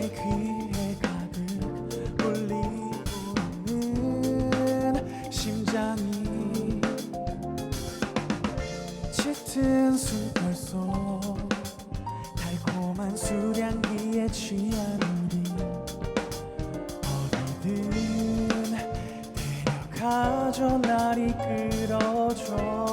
내 귀에 가득 울리고 있는 심장이 짙은 숨결 속 달콤한 술향기에 취한 우리 어디든 데려가줘 날 이끌어줘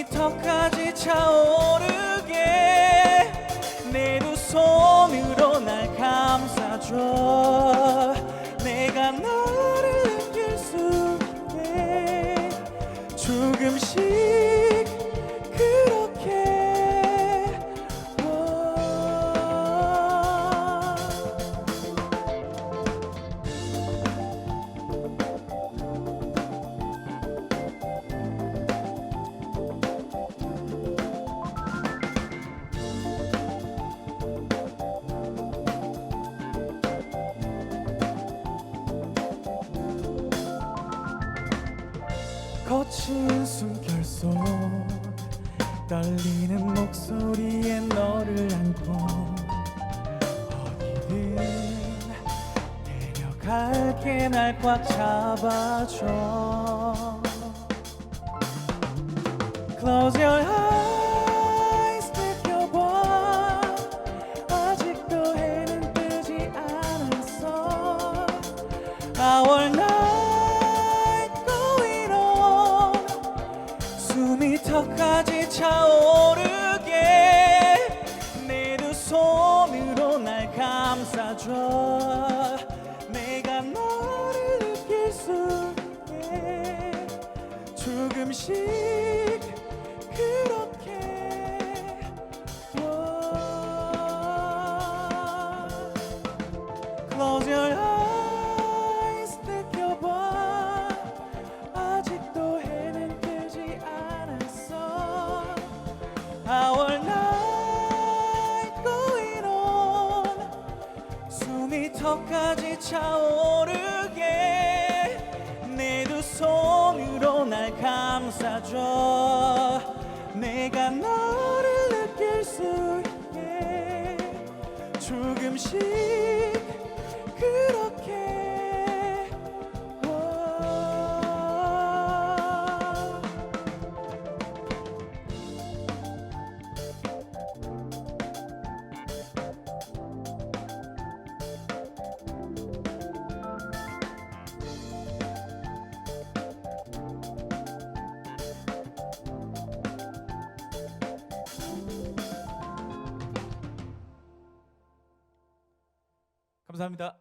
on 숨이 턱까지 차오르게 내 두 손으로 날 감싸줘. 내가 너를 느낄 수 있게 조금씩 거친 숨결 속 떨리는 목소리에 너를 안고 어디든 데려갈게 날 꽉 잡아줘. Close your eyes 느껴봐. 아직도 해는 뜨지 않았어. Our night 턱까지 차오르게 내 두 손으로 날 감싸줘 내가 너를 느낄 수 있게 조금씩 그렇게 와. Close your 턱까지 차오르게 내 두 손으로 날 감싸줘. 내가 너를 느낄 수 있게 조금씩 그렇게 감사합니다.